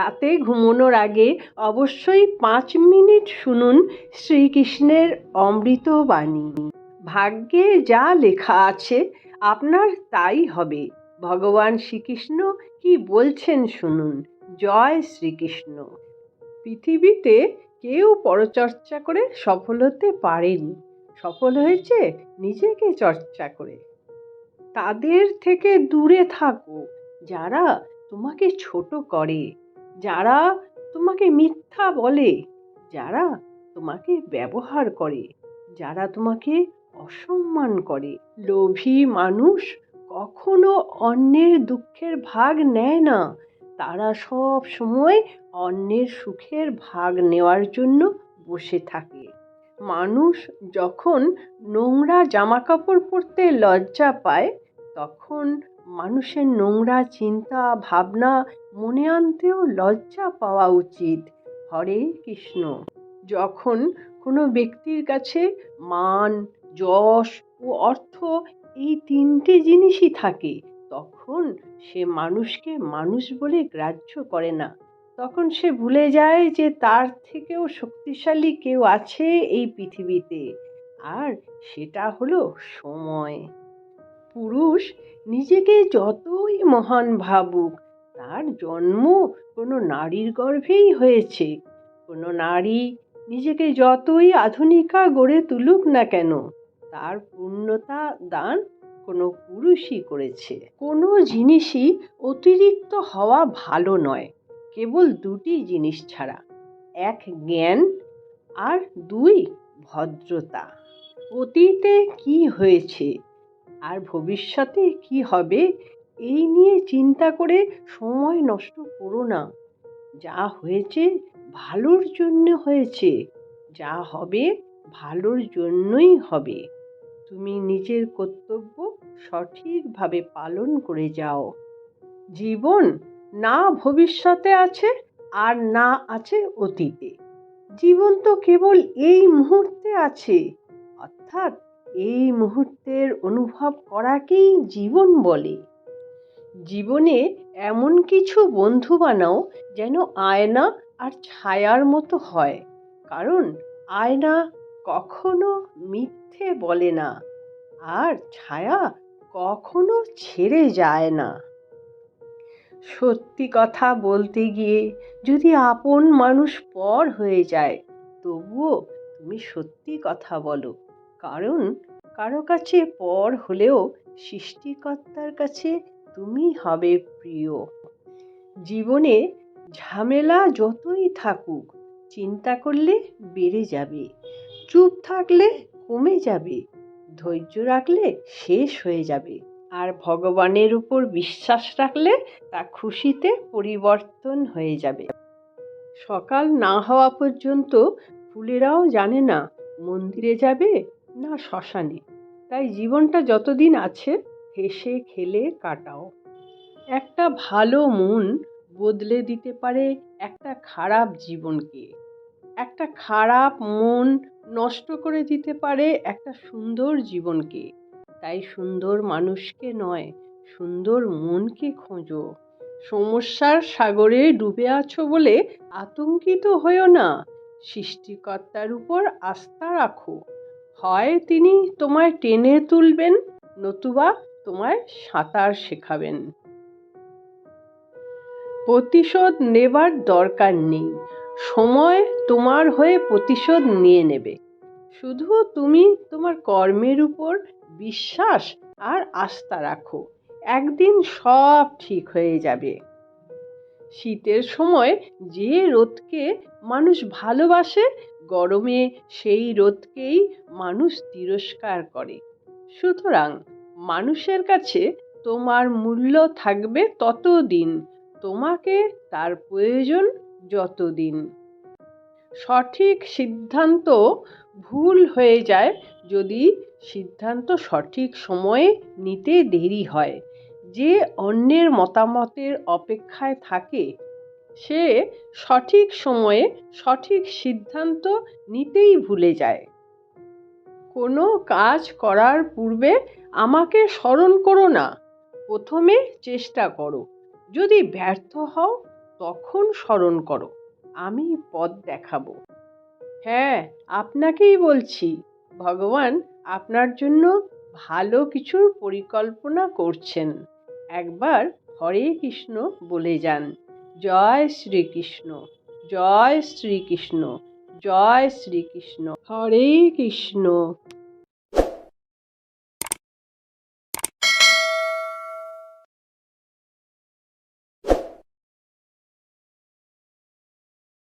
রাতে ঘুমানোর আগে অবশ্যই পাঁচ মিনিট শুনুন শ্রীকৃষ্ণের অমৃত বাণী। ভাগ্যে যা লেখা আছে, আপনার তাই হবে। ভগবান শ্রীকৃষ্ণ কি বলছেন শুনুন। জয় শ্রীকৃষ্ণ। পৃথিবীতে কেউ পরচর্চা করে সফল হতে পারেনি। সফল হয়েছে নিজেকে চর্চা করে। তাদের থেকে দূরে থাকো। যারা তোমাকে ছোট করে। যারা তোমাকে মিথ্যা বলে, যারা তোমাকে ব্যবহার করে, যারা তোমাকে অসম্মান করে। লোভী মানুষ কখনো অন্যের দুঃখের ভাগ নেয় না। তারা সব সময় অন্যের সুখের ভাগ নেওয়ার জন্য বসে থাকে। মানুষ যখন নোংরা জামা কাপড় পরতে লজ্জা পায়, তখন মানুষের নোংরা চিন্তা, ভাবনা মনে আনতেও লজ্জা পাওয়া উচিত। হরে কৃষ্ণ। যখন কোনো ব্যক্তির কাছে মান, যশ ও অর্থ এই তিনটে জিনিসই থাকে, তখন সে মানুষকে মানুষ বলে গ্রাহ্য করে না। তখন সে ভুলে যায় যে তার থেকেও শক্তিশালী কেউ আছে এই পৃথিবীতে। আর সেটা হলো সময়। পুরুষ নিজেকে যতই মহান ভাবুক তার জন্ম কোনো নারীর গর্ভেই হয়েছে। কোনো নারী নিজেকে যতই আধুনিকা গড়ে তুলুক না কেন, তার পূর্ণতা দান কোনো পুরুষই করেছে। কোনো জিনিসই অতিরিক্ত হওয়া ভালো নয়, কেবল দুটি জিনিস ছাড়া, এক জ্ঞান আর দুই ভদ্রতা। অতীতে কি হয়েছে আর ভবিষ্যতে কি হবে এই নিয়ে চিন্তা করে সময় নষ্ট করো না। যা হয়েছে ভালোর জন্য হয়েছে, যা হবে ভালোর জন্যই হবে। তুমি নিজের কর্তব্য সঠিকভাবে পালন করে যাও। জীবন না ভবিষ্যতে আছে আর না আছে অতীতে। জীবন তো কেবল এই মুহূর্তে আছে। অর্থাৎ এই মুহূর্তের অনুভব করাকেই জীবন বলে। জীবনে এমন কিছু বন্ধু বানাও যেন আয়না আর ছায়ার মতো হয়। কারণ আয়না কখনো মিথ্যে বলে না, আর ছায়া কখনো ছেড়ে যায় না। সত্যি কথা বলতে গিয়ে যদি আপন মানুষ পর হয়ে যায়, তবুও তুমি সত্যি কথা বলো। কারণ কারও কাছে পর হলেও সৃষ্টিকর্তার কাছে তুমি হবে প্রিয়। জীবনে ঝামেলা যতই থাকুক, চিন্তা করলে বেড়ে যাবে, চুপ থাকলে কমে যাবে, ধৈর্য রাখলে শেষ হয়ে যাবে, আর ভগবানের উপর বিশ্বাস রাখলে তা খুশিতে পরিবর্তন হয়ে যাবে। সকাল না হওয়া পর্যন্ত ফুলেরাও জানে না মন্দিরে যাবে না শ্মশানে। তাই জীবনটা যতদিন আছে হেসে খেলে কাটাও। একটা ভালো মন বদলে দিতে পারে একটা খারাপ জীবনকে। একটা খারাপ মন নষ্ট করে দিতে পারে একটা সুন্দর জীবনকে। তাই সুন্দর মানুষকে নয়, সুন্দর মনকে খোঁজো। সমস্যার সাগরে ডুবে আছো বলে আতঙ্কিত হয়েও না। সৃষ্টিকর্তার উপর আস্থা রাখো। হয় তিনি তোমায় টেনে তুলবেন, নতুবা তোমায় সাঁতার শেখাবেন। প্রতিশোধ নেবার দরকার নেই। সময় তোমার হয়ে প্রতিশোধ নিয়ে নেবে। শুধু তুমি তোমার কর্মের উপর বিশ্বাস আর আস্থা রাখো। একদিন সব ঠিক হয়ে যাবে। শীতের সময় যে রোদকে মানুষ ভালোবাসে, গরমে সেই রোদকেই মানুষ তিরস্কার করে। সুতরাং মানুষের কাছে তোমার মূল্য থাকবে ততদিন, তোমাকে তার প্রয়োজন যতদিন। সঠিক সিদ্ধান্ত ভুল হয়ে যায় যদি সিদ্ধান্ত সঠিক সময়ে নিতে দেরি হয়। যে অন্যের মতামতের অপেক্ষায় থাকে, সে সঠিক সময়ে সঠিক সিদ্ধান্ত নিতেই ভুলে যায়। কোনো কাজ করার পূর্বে আমাকে স্মরণ করো না। প্রথমে চেষ্টা করো। যদি ব্যর্থ হও, তখন স্মরণ করো। আমি পথ দেখাবো। হ্যাঁ আপনাকেই বলছি। ভগবান আপনার জন্য ভালো কিছুর পরিকল্পনা করছেন। একবার হরে কৃষ্ণ বলে যান। জয় শ্রীকৃষ্ণ। জয় শ্রীকৃষ্ণ। জয় শ্রীকৃষ্ণ। হরে কৃষ্ণ।